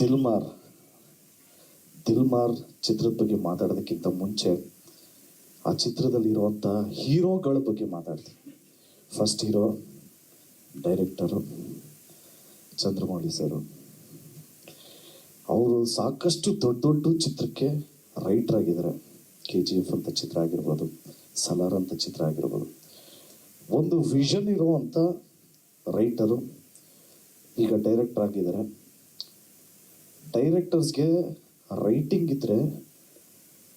ದಿಲ್ಮಾರ್ ದಿಲ್ಮಾರ್ ಚಿತ್ರದ ಬಗ್ಗೆ ಮಾತಾಡೋದಕ್ಕಿಂತ ಮುಂಚೆ ಆ ಚಿತ್ರದಲ್ಲಿರುವಂಥ ಹೀರೋಗಳ ಬಗ್ಗೆ ಮಾತಾಡ್ತೀನಿ. First hero director Chandramouli sir. ಅವರು ಸಾಕಷ್ಟು ದೊಡ್ಡ ದೊಡ್ಡ ಚಿತ್ರಕ್ಕೆ ರೈಟರ್ ಆಗಿದ್ದಾರೆ. ಕೆ ಜಿ ಎಫ್ ಅಂತ ಚಿತ್ರ ಆಗಿರ್ಬೋದು ಸಲಾರ್ ಅಂತ ಚಿತ್ರ ಆಗಿರ್ಬೋದು. ಒಂದು ವಿಷನ್ ಇರುವಂತ ರೈಟರು ಈಗ ಡೈರೆಕ್ಟರ್ ಆಗಿದ್ದಾರೆ. ಡೈರೆಕ್ಟರ್ಸ್ಗೆ ರೈಟಿಂಗ್ ಇದ್ದರೆ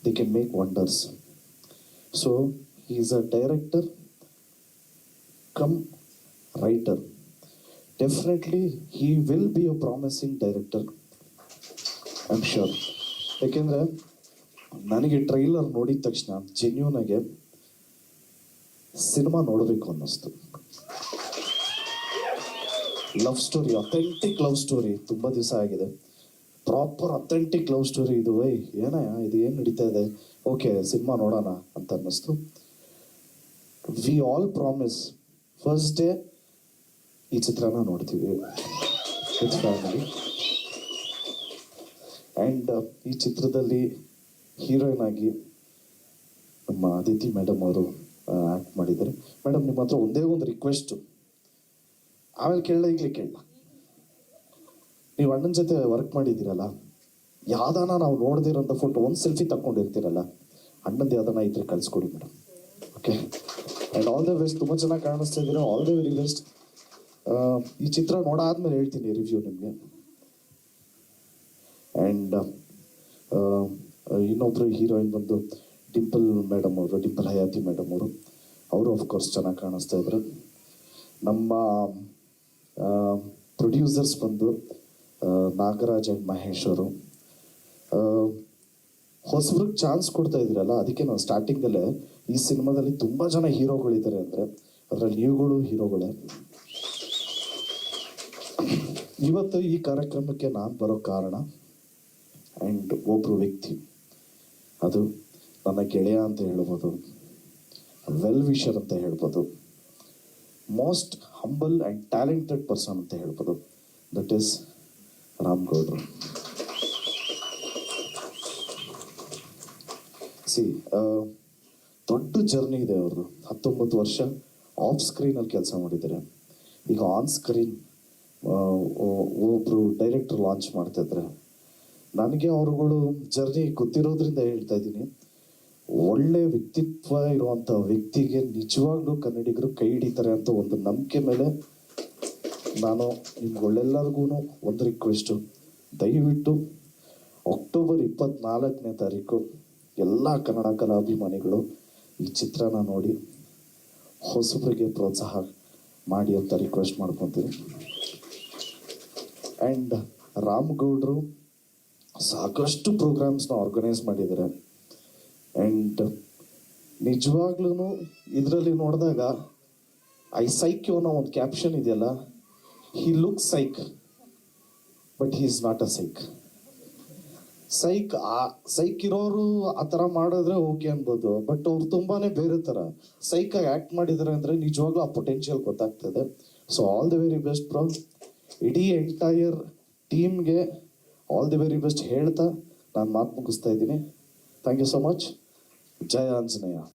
they can make wonders so is a director cum writer definitely he will be a promising director I am sure ಯಾಕೆಂದರೆ, ನನಗೆ ಟ್ರೈಲರ್ ನೋಡಿದ ತಕ್ಷಣ ಜೆನ್ಯೂನ್ ಆಗಿ ಸಿನಿಮಾ ನೋಡಬೇಕು ಅನ್ನಿಸ್ತು. Love story authentic love story ತುಂಬ ದಿವಸ ಆಗಿದೆ. ಪ್ರಾಪರ್ ಅಥೆಂಟಿಕ್ ಲವ್ ಸ್ಟೋರಿ ಇದು ವೈ ಏನಯ್ಯ, ಇದು ಏನು ನಡೀತಾ ಇದೆ? ಓಕೆ, ಸಿನಿಮಾ ನೋಡೋಣ ಅಂತ ಅನ್ನಿಸ್ತು. We all promise first day ಈ ಚಿತ್ರನ ನೋಡ್ತೀವಿ. ಫ್ಯಾಮಿಲಿ ಆ್ಯಂಡ್ ಈ ಚಿತ್ರದಲ್ಲಿ ಹೀರೋಯಿನ್ ಆಗಿ ನಮ್ಮ ಅದಿತಿ ಮೇಡಮ್ ಅವರು ಆ್ಯಕ್ಟ್ ಮಾಡಿದ್ದಾರೆ. ಮೇಡಮ್ ನಿಮ್ಮ ಹತ್ರ ಒಂದೇ ಒಂದು ರಿಕ್ವೆಸ್ಟು ಆಮೇಲೆ ಕೇಳಲೇ ಈಗಲೇ ಕೇಳಲ್ಲ ನೀವು ಅಣ್ಣನ ಜೊತೆ ವರ್ಕ್ ಮಾಡಿದ್ದೀರಲ್ಲ, ಯಾವ್ದಾನ ನಾವು ನೋಡದೇ ಇರೋಂಥ ಫೋಟೋ ಒಂದು ಸೆಲ್ಫಿ ತಗೊಂಡಿರ್ತೀರಲ್ಲ ಅಣ್ಣಂದು ಯಾವ್ದಾನ ಇದ್ರೆ ಕಳಿಸ್ಕೊಡಿ madam okay and all the best ತುಂಬ ಚೆನ್ನಾಗಿ ಕಾಣಿಸ್ತಾ ಇದ್ದೀರಾ? ಆಲ್ ದ ವೆರಿ ಬೆಸ್ಟ್ ಈ ಚಿತ್ರ ನೋಡಾದ್ಮೇಲೆ ಹೇಳ್ತೀನಿ ರಿವ್ಯೂ ನಿಮಗೆ. ಆ್ಯಂಡ್ ಇನ್ನೊಬ್ರು ಹೀರೋಯಿನ್ ಬಂದು ಡಿಂಪಲ್ ಮೇಡಮ್ ಅವರು ಡಿಂಪಲ್ ಹಯಾತಿ ಮೇಡಮ್ ಅವರು ಅವರು ಆಫ್ಕೋರ್ಸ್ ಚೆನ್ನಾಗಿ ಕಾಣಿಸ್ತಾ ಇದ್ರು. ನಮ್ಮ ಪ್ರೊಡ್ಯೂಸರ್ಸ್ ಬಂದು ನಾಗರಾಜ್ ಅಂಡ್ ಮಹೇಶ್ ಅವರು. ಹೊಸಬ್ರಿಗೆ ಚಾನ್ಸ್ ಕೊಡ್ತಾ ಇದ್ರಲ್ಲ ಅದಕ್ಕೆ ನಾನು ಸ್ಟಾರ್ಟಿಂಗಲ್ಲೇ ಈ ಸಿನಿಮಾದಲ್ಲಿ ತುಂಬ ಜನ ಹೀರೋಗಳಿದ್ದಾರೆ ಅಂದರೆ ಅದರಲ್ಲಿ ನೀವುಗಳು ಹೀರೋಗಳೇ. ಇವತ್ತು ಈ ಕಾರ್ಯಕ್ರಮಕ್ಕೆ ನಾನು ಬರೋ ಕಾರಣ ಆ್ಯಂಡ್ ಒಬ್ಬರು ವ್ಯಕ್ತಿ. ಅದು ನನ್ನ ಗೆಳೆಯ ಅಂತ ಹೇಳ್ಬೋದು, ವೆಲ್ ವಿಷರ್ ಅಂತ ಹೇಳ್ಬೋದು, most humble and talented person ಅಂತ ಹೇಳ್ಬೋದು. ದಟ್ ಈಸ್ ರಾಮ್ಗೌಡ್ರು ಸಿ ದೊಡ್ಡ ಜರ್ನಿ ಇದೆ ಅವ್ರದ್ದು ಹತ್ತೊಂಬತ್ತು ವರ್ಷ ಆಫ್ ಸ್ಕ್ರೀನಲ್ಲಿ ಕೆಲಸ ಮಾಡಿದ್ದಾರೆ. ಈಗ ಆನ್ ಸ್ಕ್ರೀನ್ ಒಬ್ಬರು ಡೈರೆಕ್ಟರ್ ಲಾಂಚ್ ಮಾಡ್ತಿದ್ರೆ ನನಗೆ ಅವರುಗಳು ಜರ್ನಿ ಗೊತ್ತಿರೋದ್ರಿಂದ ಹೇಳ್ತಾ ಇದ್ದೀನಿ. ಒಳ್ಳೆ ವ್ಯಕ್ತಿತ್ವ ಇರುವಂಥ ವ್ಯಕ್ತಿಗೆ ನಿಜವಾಗ್ಲೂ ಕನ್ನಡಿಗರು ಕೈ ಹಿಡಿತಾರೆ ಅಂತ ಒಂದು ನಂಬಿಕೆ ಮೇಲೆ ನಾನು ನಿಮ್ಗಳೆಲ್ಲರಿಗೂ ಒಂದು ರಿಕ್ವೆಸ್ಟು ದಯವಿಟ್ಟು ಅಕ್ಟೋಬರ್ ಇಪ್ಪತ್ನಾಲ್ಕನೇ ತಾರೀಕು ಎಲ್ಲ ಕನ್ನಡ ಕಲಾಭಿಮಾನಿಗಳು ಈ ಚಿತ್ರನ ನೋಡಿ ಹೊಸಬರಿಗೆ ಪ್ರೋತ್ಸಾಹ ಮಾಡಿ ಅಂತ ರಿಕ್ವೆಸ್ಟ್ ಮಾಡ್ಕೊತೀನಿ. ಆ್ಯಂಡ್ ರಾಮ್ಗೌಡ್ರು ಸಾಕಷ್ಟು ಪ್ರೋಗ್ರಾಮ್ಸ್ನ ಆರ್ಗನೈಸ್ ಮಾಡಿದ್ದಾರೆ. ಆ್ಯಂಡ್ ನಿಜವಾಗ್ಲೂ ಇದರಲ್ಲಿ ನೋಡಿದಾಗ ಐ ಸೈಕ್ಯೋ ಅನ್ನೋ ಒಂದು ಕ್ಯಾಪ್ಷನ್ ಇದೆಯಲ್ಲ he look psych but he is not a psych psych ಆ ಸೈಕ್ ಇರೋರು ಆ ಥರ ಮಾಡಿದ್ರೆ ಓಕೆ ಅನ್ಬೋದು ಬಟ್ ಅವ್ರು ತುಂಬಾನೇ ಬೇರೆ ಥರ. ಸೈಕಾಗಿ ಆ್ಯಕ್ಟ್ ಮಾಡಿದ್ದಾರೆ ಅಂದರೆ ನಿಜವಾಗ್ಲೂ ಆ ಪೊಟೆನ್ಷಿಯಲ್ ಗೊತ್ತಾಗ್ತದೆ. So all the very best bro ಇಡೀ ಎಂಟೈರ್ ಟೀಮ್ಗೆ ಆಲ್ ದಿ ವೆರಿ ಬೆಸ್ಟ್ ಹೇಳ್ತಾ ನಾನು ಮಾತು ಮುಗಿಸ್ತಾ ಇದ್ದೀನಿ. ಥ್ಯಾಂಕ್ ಯು ಸೊ ಮಚ್ ಜಯ ಆಂಜನೇಯ.